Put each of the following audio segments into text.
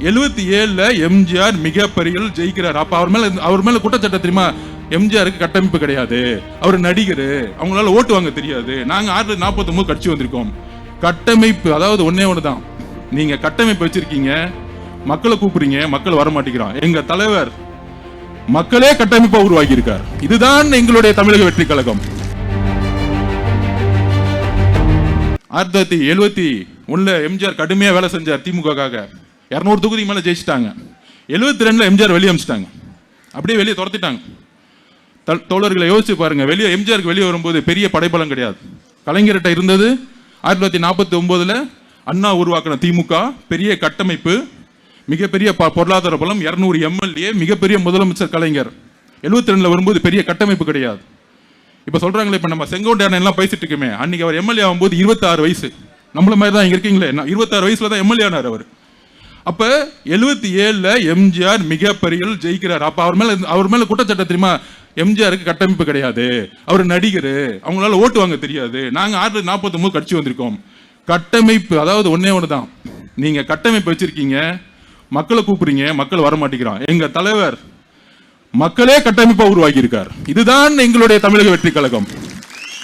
எழுபத்தி ஏழுல எம்ஜிஆர் மிகப்பெரிய ஜெயிக்கிறார். அப்ப அவர் மேல அவர் மேல குற்றச்சாட்டு தெரியுமா? எம்ஜிஆருக்கு கட்டமைப்பு கிடையாது. அவர் நடிகர். அவங்களால ஓட்டு வாங்க தெரியாது. நாங்க ஆறு நாற்பத்தி ஒன்பது கட்சி வந்திருக்கோம். கட்டமைப்பு அதாவது ஒன்னே ஒண்ணுதான். நீங்க கட்டமைப்பு வச்சிருக்கீங்க. மக்களை கூப்பிடுறீங்க மக்கள் வர மாட்டேங்கிறான் எங்க தலைவர் மக்களே கட்டமைப்பை உருவாக்கி இருக்கார் இதுதான் எங்களுடைய தமிழக வெற்றி கழகம். ஆயிரத்தி தொள்ளாயிரத்தி எழுபத்தி ஒண்ணுல எம்ஜிஆர் கடுமையா வேலை செஞ்சார் திமுகக்காக. இரநூறு தொகுதி மேலே ஜெயிச்சிட்டாங்க. எழுபத்தி ரெண்டில் எம்ஜிஆர் வெளியே அமிச்சிட்டாங்க. அப்படியே வெளியே துரத்திட்டாங்க. தோழர்களை யோசிச்சு பாருங்க. வெளியே எம்ஜிஆருக்கு வெளியே வரும்போது பெரிய படைபலம் கிடையாது. கலைஞர்கிட்ட இருந்தது ஆயிரத்தி தொள்ளாயிரத்தி நாற்பத்தி ஒம்போதில் அண்ணா உருவாக்கின திமுக பெரிய கட்டமைப்பு மிகப்பெரிய ப- பொருளாதார பலம் இரநூறு எம்எல்ஏ மிகப்பெரிய முதலமைச்சர் கலைஞர். எழுபத்தி ரெண்டில் வரும்போது பெரிய கட்டமைப்பு கிடையாது. இப்போ சொல்கிறாங்களே இப்போ நம்ம செங்கோட்டையான எல்லாம் பேசிட்டு இருக்கோமே. அன்றைக்கி அவர் எம்எல்ஏ ஆகும்போது 26 வயசு. நம்மள மாதிரி தான் இங்கே இருக்கீங்களே. நான் 26 வயசுல தான் எம்எல்ஏ ஆனார் அவர். அப்ப எழுபத்தி ஏழுல எம்ஜிஆர் மிகப்பெரிய ஜெயிக்கிறார். அப்ப அவர் மேல அவர் மேல குற்றச்சாட்டு தெரியுமா? எம்ஜிஆருக்கு கட்டமைப்பு கிடையாது. அவர் நடிகர். அவங்களால ஓட்டு வாங்க தெரியாது. நாங்க ஆறு நாற்பத்தி ஒன்பது கட்சி வந்திருக்கோம். கட்டமைப்பு அதாவது ஒன்னே ஒண்ணுதான். நீங்க கட்டமைப்பு வச்சிருக்கீங்க. மக்களை கூப்பிடுறீங்க. மக்கள் வர மாட்டேங்கிறான் எங்க தலைவர் மக்களே கட்டமைப்பை உருவாக்கி இருக்கார் இதுதான் எங்களுடைய தமிழக வெற்றி கழகம்.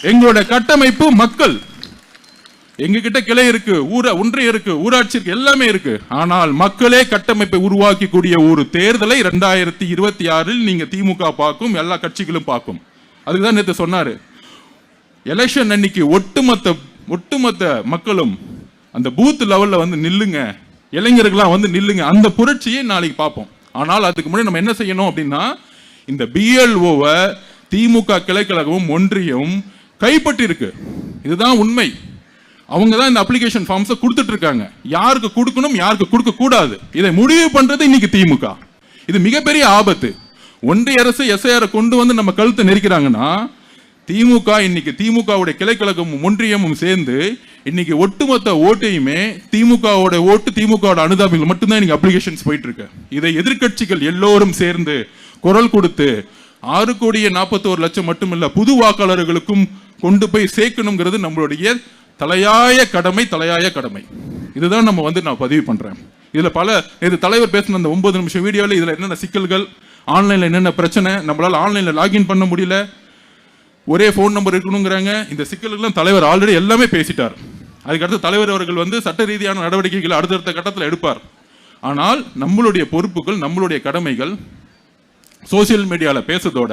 எங்களுடைய கட்டமைப்பு மக்கள். எங்ககிட்ட கிளை இருக்கு ஊர ஒன்றியம் இருக்கு ஊராட்சி இருக்கு எல்லாமே இருக்கு. ஆனால் மக்களே கட்டமைப்பை உருவாக்கி கூடிய ஒரு தேர்தலை ரெண்டாயிரத்தி இருபத்தி ஆறில் நீங்க திமுக பார்க்கும் எல்லா கட்சிகளும் பார்க்கும். அதுக்குதான் நேற்று சொன்னாரு. எலெக்ஷன் அன்னைக்கு ஒட்டுமொத்த ஒட்டுமொத்த மக்களும் அந்த பூத் லெவல்ல வந்து நில்லுங்க. இளைஞர்கள்லாம் வந்து நில்லுங்க. அந்த புரட்சியை நாளைக்கு பார்ப்போம். ஆனால் அதுக்கு முன்னாடி நம்ம என்ன செய்யணும் அப்படின்னா இந்த பிஎல்ஓவை திமுக கிளைக்கழகமும் ஒன்றியம் கைப்பற்றிருக்கு இதுதான் உண்மை. அவங்க தான் இந்த அப்ளிகேஷன் ஃபார்ம்ஸை கொடுத்துட்டு இருக்காங்க யாருக்கு கொடுக்கணும் யாருக்கு கொடுக்க கூடாது இதை முடிவு பண்றது இன்னைக்கு திமுக. இது மிகப்பெரிய ஆபத்து. ஒன்றிய அரசு எஸ்ஐஆர் கொண்டு வந்து நம்ம கழுத்தை நெரிக்கிறாங்கன்னா திமுக இன்னைக்கு திமுகவுடைய கிளைக்கழகமும் ஒன்றியமும் சேர்ந்து இன்னைக்கு ஒட்டுமொத்த ஓட்டையுமே திமுகவோட ஓட்டு திமுகவோட அனுதாபிகள் மட்டும்தான் இன்னைக்கு அப்ளிகேஷன்ஸ் போயிட்டு இருக்கு இதை எதிர்க்கட்சிகள் எல்லோரும் சேர்ந்து குரல் கொடுத்து ஆறு கோடியே நாற்பத்தோரு லட்சம் மட்டுமில்ல புது வாக்காளர்களுக்கும் கொண்டு போய் சேர்க்கணுங்கிறது நம்மளுடைய தலையாய கடமை தலையாய கடமை. இதுதான் நம்ம வந்து நான் பதிவு பண்றேன். இதுல பல இது தலைவர் பேசின அந்த ஒன்பது நிமிஷம் வீடியோவில் இதுல என்னென்ன சிக்கல்கள் ஆன்லைன்ல என்னென்ன பிரச்சனை நம்மளால ஆன்லைன்ல லாகின் பண்ண முடியல ஒரே ஃபோன் நம்பர் இருக்கணுங்கிறாங்க. இந்த சிக்கல்கள்லாம் தலைவர் ஆல்ரெடி எல்லாமே பேசிட்டார். அதுக்கடுத்து தலைவர் அவர்கள் வந்து சட்ட ரீதியான நடவடிக்கைகளை அடுத்தடுத்த கட்டத்தில் எடுப்பார். ஆனால் நம்மளுடைய பொறுப்புகள் நம்மளுடைய கடமைகள் சோசியல் மீடியாவில் பேசுறதோட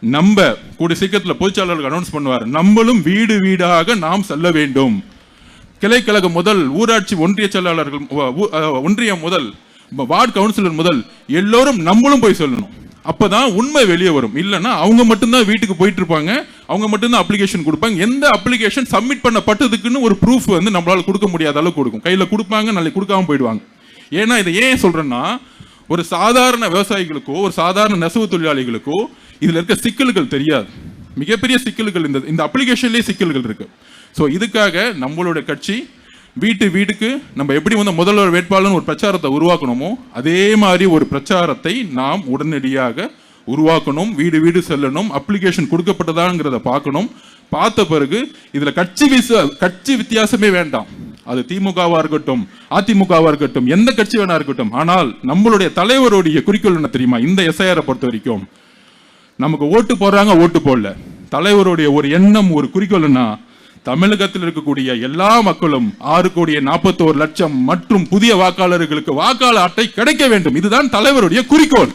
நம்ம கூடிய சீக்கிரத்தில் பொதுச்சாளர்கள் அனௌன்ஸ் பண்ணுவார். நம்மளும் வீடு வீடாக நாம் செல்ல வேண்டும். கிளைக்கழகம் முதல் ஊராட்சி ஒன்றிய செயலாளர்கள் ஒன்றியம் முதல் வார்டு கவுன்சிலர் முதல் எல்லோரும் நம்மளும் போய் சொல்லணும். அப்பதான் உண்மை வெளியே வரும். இல்லைன்னா அவங்க மட்டும்தான் வீட்டுக்கு போயிட்டு இருப்பாங்க. அவங்க மட்டும்தான் அப்ளிகேஷன் கொடுப்பாங்க. எந்த அப்ளிகேஷன் சப்மிட் பண்ணப்பட்டதுக்குன்னு ஒரு ப்ரூஃப் வந்து நம்மளால கொடுக்க முடியாத அளவுக்கு கொடுக்கும். கையில் கொடுப்பாங்க நாளைக்கு கொடுக்காம போயிடுவாங்க. ஏன்னா இதை ஏன் சொல்றேன்னா ஒரு சாதாரண விவசாயிகளுக்கோ ஒரு சாதாரண நெசவு தொழிலாளிகளுக்கோ இதில் இருக்க சிக்கல்கள் தெரியாது. மிகப்பெரிய சிக்கல்கள் இந்த இந்த அப்ளிகேஷன்லேயே சிக்கல்கள் இருக்குது ஸோ இதுக்காக நம்மளோட கட்சி வீட்டு வீட்டுக்கு நம்ம எப்படி வந்து முதல்வர் வேட்பாளர்னு ஒரு பிரச்சாரத்தை உருவாக்கணுமோ அதே மாதிரி ஒரு பிரச்சாரத்தை நாம் உடனடியாக உருவாக்கணும் வீடு வீடு செல்லணும் அப்ளிகேஷன் கொடுக்கப்பட்டதாங்கிறத பார்க்கணும். பார்த்த பிறகு இதில் கட்சி விச கட்சி வித்தியாசமே வேண்டாம். அது திமுகவாக இருக்கட்டும் அதிமுகவாக இருக்கட்டும் எந்த கட்சி வேணா இருக்கட்டும். ஆனால் நம்மளுடைய தலைவருடைய குறிக்கோள் என்ன தெரியுமா? இந்த எஸ்ஐஆரை பொறுத்த வரைக்கும். நமக்கு ஓட்டு போடுறாங்க ஓட்டு போடல. தலைவருடைய ஒரு எண்ணம் ஒரு குறிக்கோள்னா தமிழகத்தில் இருக்கக்கூடிய எல்லா மக்களும் ஆறு கோடியே நாற்பத்தோரு லட்சம் மற்றும் புதிய வாக்காளர்களுக்கு வாக்காளர் அட்டை கிடைக்க வேண்டும். இதுதான் தலைவருடைய குறிக்கோள்.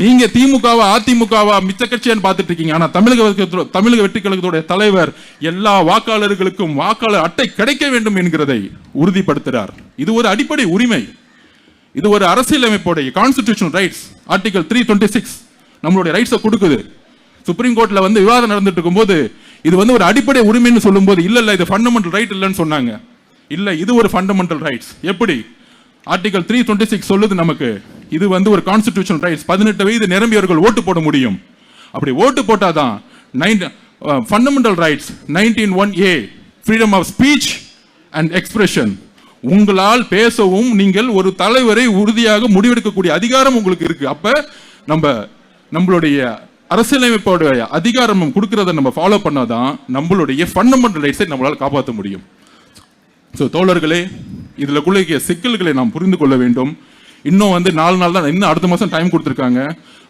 நீங்க திமுகவா அதிமுகவா மிச்ச கட்சியான்னு பார்த்துட்டு இருக்கீங்க ஆனா தமிழக தமிழக வெற்றி கழகத்துடைய தலைவர் எல்லா வாக்காளர்களுக்கும் வாக்காளர் அட்டை கிடைக்க வேண்டும் என்கிறதை உறுதிப்படுத்துகிறார் இது ஒரு அடிப்படை உரிமை. இது ஒரு அரசியலமைப்புடைய constitution rights article three twenty six நம்மளுடைய ரைட்ஸை கொடுக்குது. சுப்ரீம் கோர்ட்டில் வந்து விவாதம் நடந்துட்டு இருக்கும்போது இது வந்து ஒரு அடிப்படை உரிமைன்னு சொல்லும்போது இல்லை இல்லை இது ஃபண்டமெண்டல் ரைட் இல்லைன்னு சொன்னாங்க. இல்லை இது ஒரு ஃபண்டமெண்டல் ரைட்ஸ் எப்படி? ஆர்டிகல் த்ரீ டுவெண்ட்டி சிக்ஸ் சொல்லுது நமக்கு இது வந்து ஒரு கான்ஸ்டிடியூஷன் ரைட்ஸ் பதினெட்டு வயது நிரம்பியவர்கள் ஓட்டு போட முடியும். அப்படி ஓட்டு போட்டால் தான் nine fundamental rights nineteen one A freedom of speech and expression உங்களால் பேசவும் நீங்கள் ஒரு தலைவரை உறுதியாக முடிவெடுக்கக்கூடிய அதிகாரம் உங்களுக்கு இருக்கு. அப்ப நம்ம நம்மளுடைய அரசியலமைப்போடைய அதிகாரமும் கொடுக்கறத நம்ம ஃபாலோ பண்ணாதான் நம்மளுடைய ஃபண்டமெண்டல் ரைட்ஸை நம்மளால் காப்பாற்ற முடியும். ஸோ தோழர்களே இதில் குள்ளிய சிக்கல்களை நாம் புரிந்து கொள்ள வேண்டும். இன்னும் வந்து நாலு நாள் தான் இன்னும் அடுத்த மாதம் டைம் கொடுத்துருக்காங்க.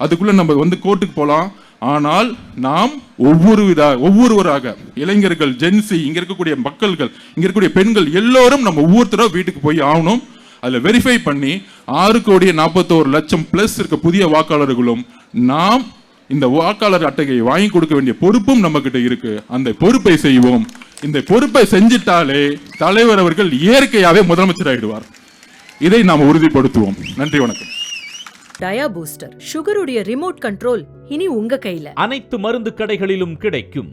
அதுக்குள்ளே நம்ம வந்து கோர்ட்டுக்கு போகலாம் ஆனால் நாம் ஒவ்வொரு வித ஒவ்வொருவராக இளைஞர்கள் ஜென்சி இங்கே இருக்கக்கூடிய மக்கள்கள் இங்கே இருக்கக்கூடிய பெண்கள் எல்லோரும் நம்ம ஒவ்வொருத்தரும் வீட்டுக்கு போய் ஆகணும். அதில் வெரிஃபை பண்ணி ஆறு கோடியே நாற்பத்தோரு லட்சம் பிளஸ் இருக்க புதிய வாக்காளர்களும் நாம் இந்த வாக்காளர் அட்டையை வாங்கி கொடுக்க வேண்டிய பொறுப்பும் நம்ம கிட்ட இருக்கு. அந்த பொறுப்பை செய்வோம். இந்த பொறுப்பை செஞ்சிட்டாலே தலைவர் அவர்கள் இயற்கையாவே முதலமைச்சர் ஆயிடுவார். இதை நாம் உறுதிப்படுத்துவோம். நன்றி வணக்கம். டயா பூஸ்டர் சுகருடைய ரிமோட் கண்ட்ரோல் இனி உங்க கையில. அனைத்து மருந்து கடைகளிலும் கிடைக்கும்.